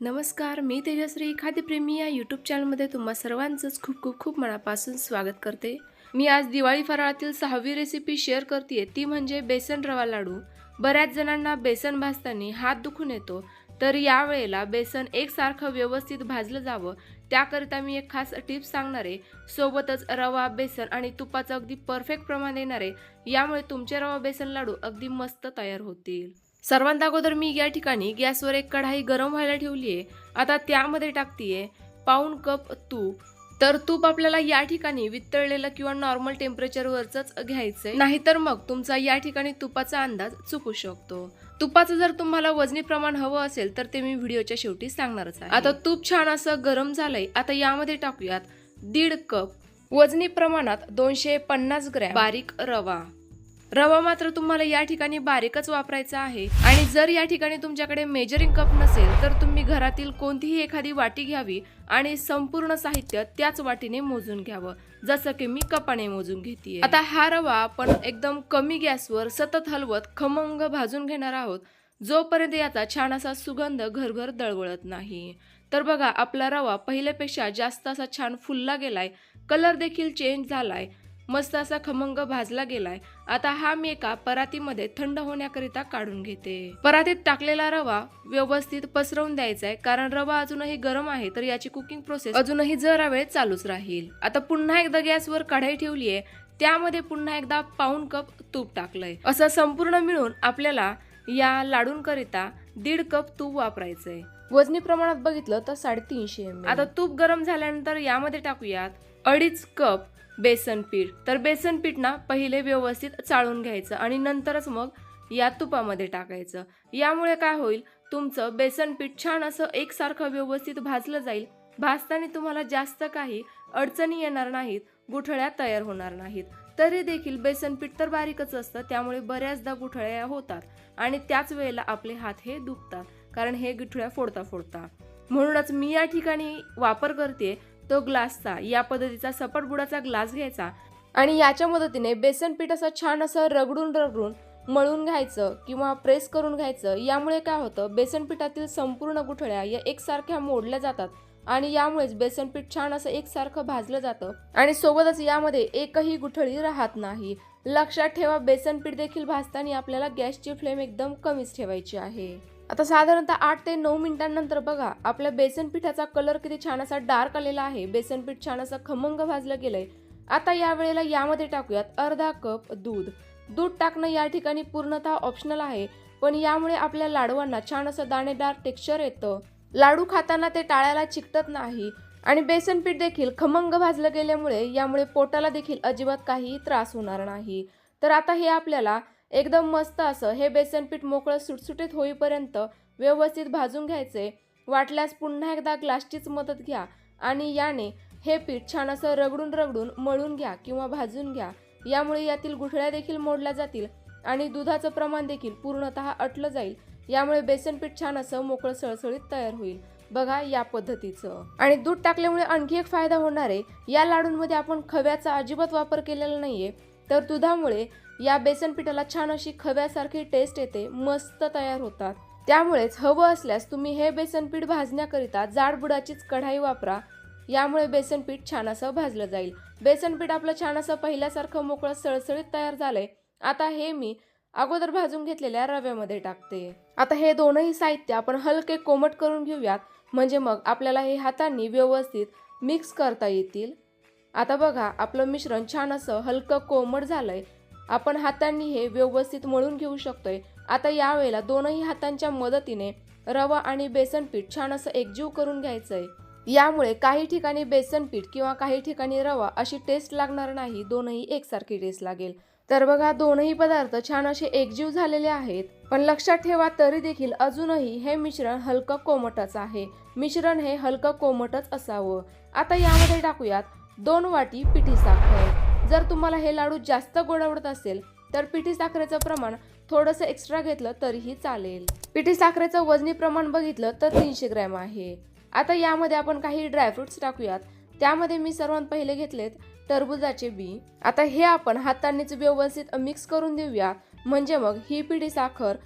नमस्कार मी तेजश्री खाद्यप्रेमी या यूट्यूब चॅनलमध्ये तुम्हा सर्वांचंच खूप खूप खूप मनापासून स्वागत करते. मी आज दिवाळी फराळातील सहावी रेसिपी शेअर करते ती म्हणजे बेसन रवा लाडू. बऱ्याच जणांना बेसन भाजताना हात दुखून येतो तर यावेळेला बेसन एकसारखं व्यवस्थित भाजलं जावं. त्याकरिता मी एक खास टिप्स सांगणार आहे. सोबतच रवा बेसन आणि तुपाचं अगदी परफेक्ट प्रमाण देणार आहे. यामुळे तुमचे रवा बेसन लाडू अगदी मस्त तयार होतील. सर्वांत अगोदर मी या ठिकाणी गॅसवर एक कढाई गरम व्हायला ठेवली आहे. आता त्यामध्ये टाकतीये पाऊण कप तूप. तर तूप आपल्याला या ठिकाणी वितळलेलं किंवा नॉर्मल टेम्परेचरवरच घ्यायचंय. नाहीतर मग तुमचा या ठिकाणी तुपाचा अंदाज चुकू शकतो. तुपाचं जर तुम्हाला वजनी प्रमाण हवं असेल तर ते मी व्हिडिओच्या शेवटी सांगणारच आहे. आता तूप छान असं गरम झालंय. आता यामध्ये टाकूयात दीड कप वजनी प्रमाणात दोनशे पन्नास ग्रॅम बारीक रवा. रवा मात्र तुम्हाला या ठिकाणी बारीकच वापरायचा आहे. आणि जर या ठिकाणी तुमच्याकडे मेजरिंग कप नसेल तर तुम्ही घरातील कोणतीही एखादी वाटी घ्यावी आणि संपूर्ण साहित्य त्याच वाटीने मोजून घ्यावं. जसं की मी कपाने मोजून घेते आता हा रवा आपण एकदम कमी गॅसवर सतत हलवत खमंग भाजून घेणार आहोत. जोपर्यंत याचा छान असा सुगंध घरभर दळवळत नाही. तर बघा आपला रवा पहिल्यापेक्षा जास्त असा छान फुलला गेलाय. कलर देखील चेंज झालाय. मस्त असा खमंग भाजला गेलाय. आता हा मी एका परातीमध्ये थंड होण्याकरिता काढून घेते. परातीत टाकलेला रवा व्यवस्थित पसरवून द्यायचा आहे कारण रवा अजूनही गरम आहे तर याची कुकिंग प्रोसेस अजूनही जरा वेळ चालूच राहील. आता पुन्हा एकदा गॅसवर कढाई ठेवली आहे त्यामध्ये पुन्हा एकदा पाऊण कप तूप टाकलंय. असं संपूर्ण मिळून आपल्याला या लाडूंकरिता दीड कप तूप वापरायचंय. वजनी प्रमाणात बघितलं तर साडेतीनशे आता तूप गरम झाल्यानंतर यामध्ये टाकूयात अडीच कप बेसन पीठ. तर बेसन पीठ ना पहिले व्यवस्थित चाळून घ्यायचं आणि नंतरच मग या तुपामध्ये टाकायचं. यामुळे काय होईल? तुमचं बेसन पीठ छान असं एकसारखं व्यवस्थित भाजलं जाईल. भाजताना तुम्हाला जास्त काही अडचणी येणार नाहीत. गुठळ्या तयार होणार नाहीत. तरी देखील बेसन पीठ तर बारीकच असतं त्यामुळे बऱ्याचदा गुठळ्या होतात आणि त्याच वेळेला आपले हात हे दुखतात कारण हे गुठळ्या फोडता फोडता म्हणूनच मी या ठिकाणी वापर करते तो ग्लासचा या पद्धतीचा सपाट बुडाचा ग्लास घ्यायचा आणि याच्या मदतीने बेसन पीठ असं छान असं रगडून रगडून मळून घ्यायचं किंवा प्रेस करून घ्यायचं. यामुळे काय होतं बेसन पिठातील संपूर्ण गुठळ्या या एकसारख्या मोडल्या जातात आणि यामुळेच बेसन पीठ छान असं एकसारखं भाजलं जातं आणि सोबतच यामध्ये एकही गुठळी राहत नाही. लक्षात ठेवा बेसन पीठ देखील भाजताना आपल्याला गॅसची फ्लेम एकदम कमीच ठेवायची आहे. आता साधारणतः आठ ते नऊ मिनिटांनंतर बघा आपल्या बेसन पिठाचा कलर किती छान असा डार्क आलेला आहे. बेसन पीठ छान असं खमंग भाजलं गेलंय. आता या वेळेला यामध्ये टाकूयात अर्धा कप दूध. दूध टाकणं या ठिकाणी पूर्णतः ऑप्शनल आहे पण यामुळे आपल्या लाडवांना छान असं दाणेदार टेक्स्चर येतं. लाडू खाताना ते टाळ्याला चिकटत नाही आणि बेसन पीठ देखील खमंग भाजलं गेल्यामुळे यामुळे पोटाला देखील अजिबात काही त्रास होणार नाही. तर आता हे आपल्याला एकदम मस्त असं. हे बेसन पीठ मोकळं सुटसुटीत होईपर्यंत व्यवस्थित भाजून घ्यायचे. वाटल्यास पुन्हा एकदा ग्लासचीच मदत घ्या आणि याने हे पीठ छान असं रगडून रगडून मळून घ्या किंवा भाजून घ्या. यामुळे यातील गुठळ्या देखील मोडल्या जातील आणि दुधाचं प्रमाण देखील पूर्णतः अटलं जाईल. यामुळे बेसन पीठ छान असं मोकळं सळसळीत तयार होईल. बघा या पद्धतीचं. आणि दूध टाकल्यामुळे आणखी एक फायदा होणार आहे. या लाडूंमध्ये आपण खव्याचा अजिबात वापर केलेला नाहीये. तर दुधामुळे या बेसन पिठाला छान अशी खव्यासारखी टेस्ट येते मस्त तयार होतात. त्यामुळेच हवं असल्यास तुम्ही हे बेसन पीठ भाजण्याकरिता जाड बुडाचीच कढाई वापरा. यामुळे बेसन पीठ छान असं भाजलं जाईल. बेसन पीठ आपलं छान असं पहिल्यासारखं मोकळं सळसळीत तयार झालंय. आता हे मी अगोदर भाजून घेतलेल्या रव्यामध्ये टाकते. आता हे दोनही साहित्य आपण हलके कोमट करून घेऊयात. म्हणजे मग आपल्याला हे हातांनी व्यवस्थित मिक्स करता येतील. आता बघा आपलं मिश्रण छान असं हलकं कोमट झालंय. आपण हातांनी हे व्यवस्थित मळून घेऊ शकतोय. आता यावेळेला दोनही हातांच्या मदतीने रवा आणि बेसन पीठ छान असं एकजीव करून घ्यायचंय. यामुळे काही ठिकाणी बेसन पीठ किंवा काही ठिकाणी रवा अशी टेस्ट लागणार नाही दोनही एकसारखी टेस्ट लागेल. तर बघा दोनही पदार्थ छान असे एकजीव झालेले आहेत. पण लक्षात ठेवा तरी देखील अजूनही हे मिश्रण हलकं कोमटच आहे. मिश्रण हे हलकं कोमटच असावं. आता यामध्ये टाकूयात दोन वाटी पिठी साखर. जर तुम्हाला हे लाडू जास्त गोड आवडत असेल तर पिठी साखरेचं प्रमाण थोडंसं एक्स्ट्रा घेतलं तरीही चालेल. पिठी साखरेचं वजनी प्रमाण बघितलं तर तीनशे ग्रॅम आहे. आता यामध्ये आपण काही ड्रायफ्रुट्स टाकूयात. त्यामध्ये मी सर्वात पहिले घेतलेत टरबुजाचे बी. आता हे आपण हातानेच व्यवस्थित मिक्स करून देऊया. म्हणजे मग ही पिढी साखर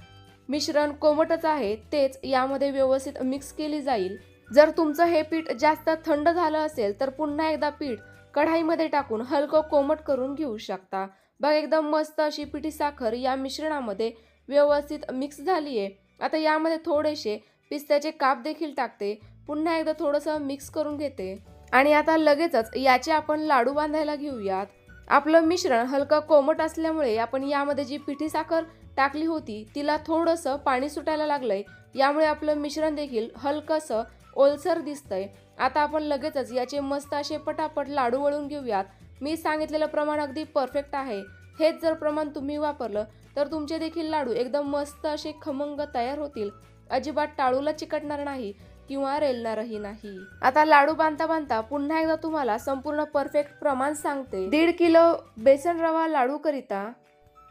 मिश्रण कोमटच आहे तेच यामध्ये व्यवस्थित मिक्स केली जाईल. जर तुमचं हे पीठ जास्त थंड झालं असेल तर पुन्हा एकदा पीठ कढाईमध्ये टाकून हलकं कोमट करून घेऊ शकता. बघ एकदम मस्त अशी पिठी साखर या मिश्रणामध्ये व्यवस्थित मिक्स झाली आहे. आता यामध्ये थोडेसे पिस्त्याचे काप देखील टाकते. पुन्हा एकदा थोडंसं मिक्स करून घेते. आणि आता लगेचच याचे आपण लाडू बांधायला घेऊयात. आपलं मिश्रण हलकं कोमट असल्यामुळे आपण यामध्ये जी पिठी साखर टाकली होती तिला थोडंसं पाणी सुटायला लागलंय यामुळे आपलं मिश्रण देखील हलकंसं ओलसर दिसतंय. आता आपण लगेचच याचे मस्त असे पटापट लाडू वळून घेऊयात. मी सांगितलेलं प्रमाण अगदी परफेक्ट आहे. हेच जर प्रमाण तुम्ही वापरलं तर तुमचे देखील लाडू एकदम मस्त असे खमंग तयार होतील. अजिबात टाळूला चिकटणार नाही किंवा रेलणारही नाही. आता लाडू बांधता बांधता पुन्हा एकदा तुम्हाला संपूर्ण परफेक्ट प्रमाण सांगते. दीड किलो बेसन रवा लाडू करिता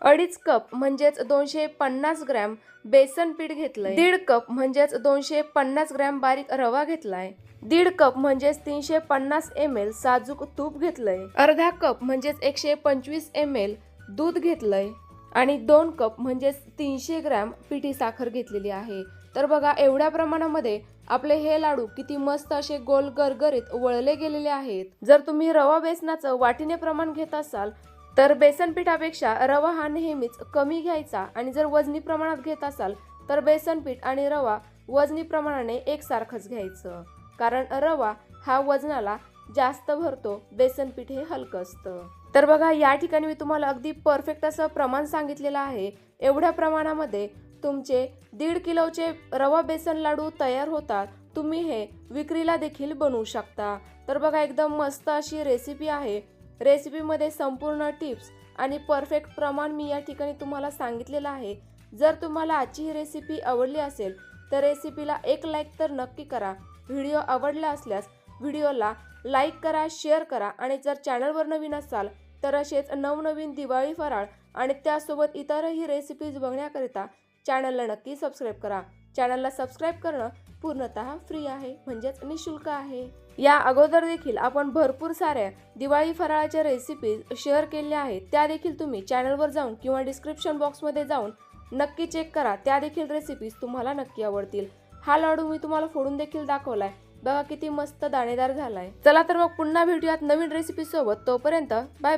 अडीच कप म्हणजेच दोनशे पन्नास ग्रॅम बेसन पीठ घेतलंय. दीड कप म्हणजेच दोनशे पन्नास ग्रॅम बारीक रवा घेतलाय. दीड कप म्हणजेच तीनशे पन्नास एम एल साजूक तूप घेतलंय. अर्धा कप म्हणजेच एकशे पंचवीस एम एल दूध घेतलंय. आणि दोन कप म्हणजेच तीनशे ग्रॅम पिठी साखर घेतलेली आहे. तर बघा एवढ्या प्रमाणामध्ये आपले हे लाडू किती मस्त असे गोल गरगरीत वळले गेलेले आहेत. जर तुम्ही रवा बेसनाचं वाटीने प्रमाण घेत असाल तर बेसन पिठापेक्षा रवा हा नेहमीच कमी घ्यायचा आणि जर वजनी प्रमाणात घेत असाल तर बेसन पीठ आणि रवा वजनी प्रमाणाने एकसारखंच घ्यायचं. कारण रवा हा वजनाला जास्त भरतो बेसन पीठ हे हलकं असतं. तर बघा या ठिकाणी मी तुम्हाला अगदी परफेक्ट असं प्रमाण सांगितलेलं आहे. एवढ्या प्रमाणामध्ये तुमचे दीड किलोचे रवा बेसन लाडू तयार होतात. तुम्ही हे विक्रीला देखील बनवू शकता. तर बघा एकदम मस्त अशी रेसिपी आहे. रेसिपीमध्ये संपूर्ण टिप्स आणि परफेक्ट प्रमाण मी या ठिकाणी तुम्हाला सांगितलेलं आहे. जर तुम्हाला आजची ही रेसिपी आवडली असेल तर रेसिपीला एक लाईक तर नक्की करा. व्हिडिओ आवडला असल्यास व्हिडिओला लाईक करा शेअर करा आणि जर चॅनलवर नवीन असाल तर असेच नवनवीन दिवाळी फराळ आणि त्यासोबत इतरही रेसिपीज बघण्याकरिता चॅनलला नक्की सबस्क्राईब करा. चॅनलला सबस्क्राईब करणं पूर्णतः फ्री आहे म्हणजेच निशुल्क आहे. या अगोदर देखील आपण भरपूर साऱ्या दिवाळी फराळाच्या रेसिपीज शेअर केल्या आहेत. त्या देखील तुम्ही चॅनलवर जाऊन किंवा डिस्क्रिप्शन बॉक्समध्ये जाऊन नक्की चेक करा. त्या देखील रेसिपीज तुम्हाला नक्की आवडतील. हा लाडू मी तुम्हाला फोडून देखील दाखवलाय. बघा किती मस्त दाणेदार झालाय. चला तर मग पुन्हा भेटूयात नवीन रेसिपी सोबत. तोपर्यंत बाय बाय